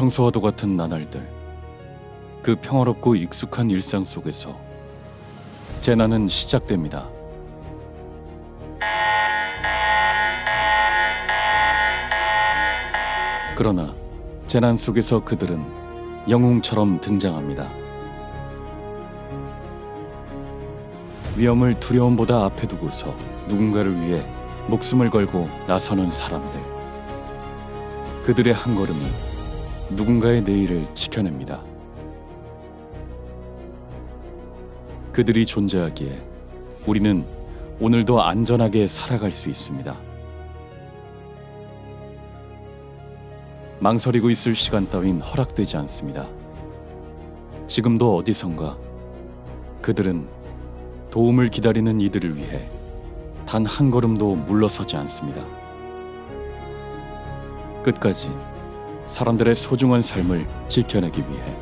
평소와도 같은 나날들. 그 평화롭고 익숙한 일상 속에서 재난은 시작됩니다. 그러나 재난 속에서 그들은 영웅처럼 등장합니다. 위험을 두려움보다 앞에 두고서 누군가를 위해 목숨을 걸고 나서는 사람들. 그들의 한 걸음이 누군가의 내일을 지켜냅니다. 그들이 존재하기에 우리는 오늘도 안전하게 살아갈 수 있습니다. 망설이고 있을 시간 따윈 허락되지 않습니다. 지금도 어디선가 그들은 도움을 기다리는 이들을 위해 단 한 걸음도 물러서지 않습니다. 끝까지 사람들의 소중한 삶을 지켜내기 위해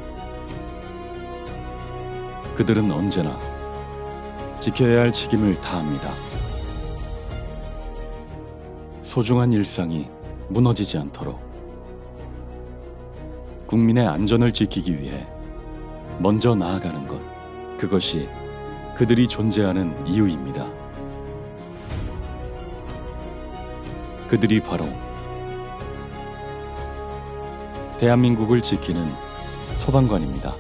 그들은 언제나 지켜야 할 책임을 다합니다. 소중한 일상이 무너지지 않도록 국민의 안전을 지키기 위해 먼저 나아가는 것 그것이 그들이 존재하는 이유입니다. 그들이 바로 대한민국을 지키는 소방관입니다.